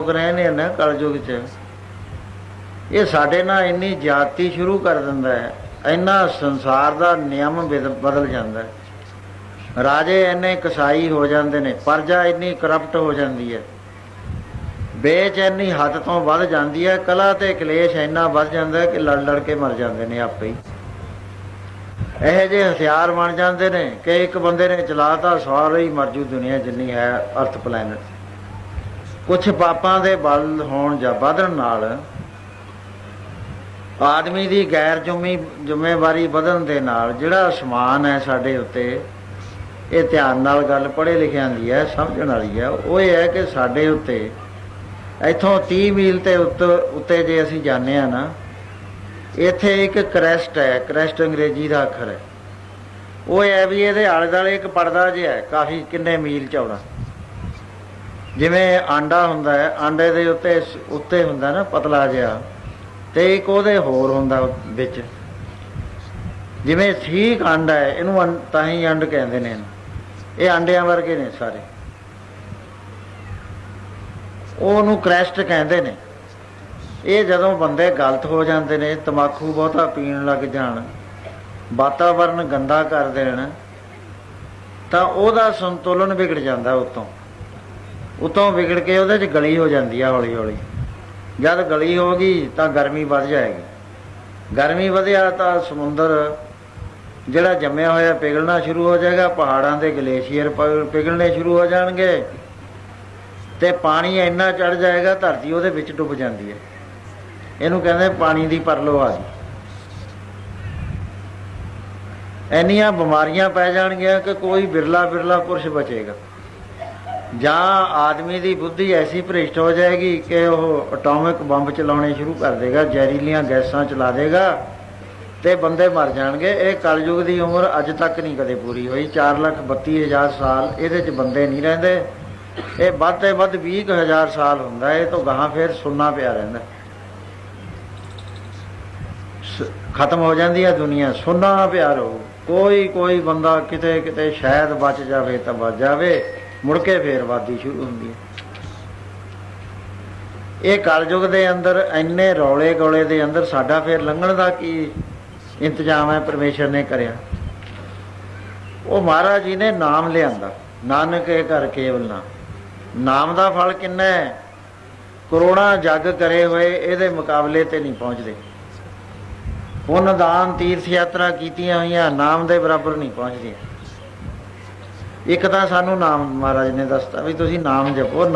ਲੋਕ ਰਹੇ ਨੇ ਕਲਯੁਗ ਚ। ਇਹ ਸਾਡੇ ਨਾਲ ਇੰਨੀ ਜਾਤੀ ਸ਼ੁਰੂ ਕਰ ਦਿੰਦਾ ਹੈ। ਇੰਨਾ ਸੰਸਾਰ ਦਾ ਨਿਯਮ ਬਦਲ ਜਾਂਦਾ ਹੈ। ਰਾਜੇ ਇੰਨੇ ਕਸਾਈ ਹੋ ਜਾਂਦੇ ਨੇ, ਪ੍ਰਜਾ ਇੰਨੀ ਕਰਪਟ ਹੋ ਜਾਂਦੀ ਹੈ। ਬੇਚੈਨੀ ਹੱਦ ਤੋਂ ਵੱਧ ਜਾਂਦੀ ਹੈ, ਕਲਾ ਤੇ ਕਲੇਸ਼ ਇੰਨਾ ਵੱਧ ਜਾਂਦਾ ਹੈ ਕਿ ਲੜ ਲੜ ਕੇ ਮਰ ਜਾਂਦੇ ਨੇ ਆਪੇ ਹੀ। ਇਹੋ ਜਿਹੇ ਹਥਿਆਰ ਬਣ ਜਾਂਦੇ ਨੇ ਕਿ ਇੱਕ ਬੰਦੇ ਨੇ ਚਲਾਤਾ ਸਾਰੀ ਮਰਜੂ ਦੁਨੀਆ ਜਿੰਨੀ ਹੈ ਅਰਥ ਪਲੈਨਟ ਕੁਝ ਪਾਪਾਂ ਦੇ ਬਲ ਹੋਣ ਜਾਂ ਵਧਣ ਨਾਲ ਆਦਮੀ ਦੀ ਗੈਰ ਜ਼ਿੰਮੀ ਜ਼ਿੰਮੇਵਾਰੀ ਵਧਣ ਦੇ ਨਾਲ ਜਿਹੜਾ ਅਸਮਾਨ ਹੈ ਸਾਡੇ ਉੱਤੇ, ਇਹ ਧਿਆਨ ਨਾਲ ਗੱਲ ਪੜ੍ਹੇ ਲਿਖਿਆਂ ਦੀ ਹੈ, ਸਮਝਣ ਵਾਲੀ ਹੈ। ਉਹ ਇਹ ਹੈ ਕਿ ਸਾਡੇ ਉੱਤੇ, ਇੱਥੋਂ 30 ਮੀਲ ਤੇ ਉੱਤੇ ਉੱਤੇ ਜੇ ਅਸੀਂ ਜਾਂਦੇ ਆ ਨਾ, ਇੱਥੇ ਇੱਕ ਕ੍ਰੈਸਟ ਹੈ, ਕ੍ਰੈਸਟ ਅੰਗਰੇਜ਼ੀ ਦਾ ਅੱਖਰ ਹੈ। ਉਹ ਇਹ ਵੀ ਇਹਦੇ ਆਲੇ ਦੁਆਲੇ ਇੱਕ ਪਰਦਾ ਜਿਹਾ ਹੈ, ਕਾਫੀ ਕਿੰਨੇ ਮੀਲ ਚੌੜਾ ਜਿਵੇਂ ਆਂਡਾ ਹੁੰਦਾ ਹੈ, ਆਂਡੇ ਦੇ ਉੱਤੇ ਉੱਤੇ ਹੁੰਦਾ ਨਾ ਪਤਲਾ ਜਿਹਾ, ਤੇ ਇੱਕ ਉਹਦੇ ਹੋਰ ਹੁੰਦਾ ਵਿੱਚ। ਜਿਵੇਂ ਠੀਕ ਆਂਡਾ ਹੈ, ਇਹਨੂੰ ਅੰ- ਤਾਂ ਹੀ ਅੰਡ ਕਹਿੰਦੇ ਨੇ ਇਹ ਆਂਡਿਆਂ ਵਰਗੇ ਨੇ ਸਾਰੇ। ਉਹਨੂੰ ਕ੍ਰੈਸਟ ਕਹਿੰਦੇ ਨੇ। ਇਹ ਜਦੋਂ ਬੰਦੇ ਗਲਤ ਹੋ ਜਾਂਦੇ ਨੇ, ਤਮਾਕੂ ਬਹੁਤਾ ਪੀਣ ਲੱਗ ਜਾਣ ਵਾਤਾਵਰਣ ਗੰਦਾ ਕਰ ਦੇਣ, ਤਾਂ ਉਹਦਾ ਸੰਤੁਲਨ ਵਿਗੜ ਜਾਂਦਾ ਉਤੋਂ। ਉਤੋਂ ਵਿਗੜ ਕੇ ਉਹਦੇ 'ਚ ਗਲੀ ਹੋ ਜਾਂਦੀ ਆ ਹੌਲੀ ਹੌਲੀ। ਜਦ ਗਲੀ ਹੋ ਗਈ ਤਾਂ ਗਰਮੀ ਵੱਧ ਜਾਏਗੀ। ਗਰਮੀ ਵਧਿਆ ਤਾਂ ਸਮੁੰਦਰ ਜਿਹੜਾ ਜੰਮਿਆ ਹੋਇਆ ਪਿਘਲਣਾ ਸ਼ੁਰੂ ਹੋ ਜਾਏਗਾ, ਪਹਾੜਾਂ ਦੇ ਗਲੇਸ਼ੀਅਰ ਪਿਘਲਣੇ ਸ਼ੁਰੂ ਹੋ ਜਾਣਗੇ ਤੇ ਪਾਣੀ ਇੰਨਾ ਚੜ ਜਾਏਗਾ, ਧਰਤੀ ਉਹਦੇ ਵਿੱਚ ਡੁੱਬ ਜਾਂਦੀ ਹੈ। ਇਹਨੂੰ ਕਹਿੰਦੇ ਪਾਣੀ ਦੀ ਪਰਲੋ ਆ ਗਈ ਇੰਨੀਆਂ ਬਿਮਾਰੀਆਂ ਪੈ ਜਾਣਗੀਆਂ ਕਿ ਕੋਈ ਬਿਰਲਾ ਬਿਰਲਾ ਪੁਰਸ਼ ਬਚੇਗਾ। ਜਾਂ ਆਦਮੀ ਦੀ ਬੁੱਧੀ ਐਸੀ ਭ੍ਰਿਸ਼ਟ ਹੋ ਜਾਏਗੀ ਕਿ ਉਹ ਐਟੋਮਿਕ ਬੰਬ ਚਲਾਉਣੇ ਸ਼ੁਰੂ ਕਰ ਦੇਗਾ, ਜ਼ਹਿਰੀਲੀਆਂ ਗੈਸਾਂ ਚਲਾ ਦੇਗਾ ਤੇ ਬੰਦੇ ਮਰ ਜਾਣਗੇ। ਇਹ ਕਲਯੁਗ ਦੀ ਉਮਰ ਅੱਜ ਤੱਕ ਨਹੀਂ ਕਦੇ ਪੂਰੀ ਹੋਈ। 432000 ਸਾਲ ਇਹਦੇ 'ਚ ਬੰਦੇ ਨਹੀਂ ਰਹਿੰਦੇ। ਇਹ ਵੱਧ ਤੇ ਵੱਧ 20000 ਸਾਲ ਹੁੰਦਾ ਇਹ ਤੋਂ ਗਾਹਾਂ ਫਿਰ ਸੁੰਨਾ ਪਿਆ ਰਹਿੰਦਾ। ਖਤਮ ਹੋ ਜਾਂਦੀ ਹੈ ਦੁਨੀਆ। ਸੁੰਨਾ ਪਿਆ ਰਹੂ। ਕੋਈ ਕੋਈ ਬੰਦਾ ਕਿਤੇ ਕਿਤੇ ਸ਼ਾਇਦ ਬਚ ਜਾਵੇ ਤਾਂ ਬਚ ਜਾਵੇ। ਮੁੜ ਕੇ ਫੇਰ ਵਾਦੀ ਸ਼ੁਰੂ ਹੁੰਦੀ ਹੈ। ਇਹ ਕਲਯੁਗ ਦੇ ਅੰਦਰ ਇੰਨੇ ਰੌਲੇ ਗੋਲੇ ਦੇ ਅੰਦਰ ਸਾਡਾ ਫੇਰ ਲੰਘਣ ਦਾ ਕੀ ਇੰਤਜ਼ਾਮ ਹੈ? ਪਰਮੇਸ਼ਰ ਨੇ ਕਰਿਆ। ਉਹ ਮਹਾਰਾਜ ਜੀ ਨੇ ਨਾਮ ਲਿਆਂਦਾ। ਨਾਨਕ ਇਹ ਘਰ ਕੇਵਲ ਨਾ ਨਾਮ ਦਾ ਫਲ ਕਿੰਨਾ ਹੈ? ਕਰੋਨਾ ਜੱਗ ਕਰੇ ਹੋਏ ਇਹਦੇ ਮੁਕਾਬਲੇ ਤੇ ਨਹੀਂ ਪਹੁੰਚਦੇ। ਪੁੰਨ ਦਾਨ ਤੀਰਥ ਯਾਤਰਾ ਕੀਤੀਆਂ ਹੋਈਆਂ, ਨਾਮ ਦੇ ਬਰਾਬਰ ਨਹੀਂ ਪਹੁੰਚਦੀਆਂ। ਇੱਕ ਤਾਂ ਸਾਨੂੰ ਨਾਮ ਮਹਾਰਾਜ ਨੇ ਦੱਸਤਾ ਵੀ ਤੁਸੀਂ ਨਾਮ ਜਪੋ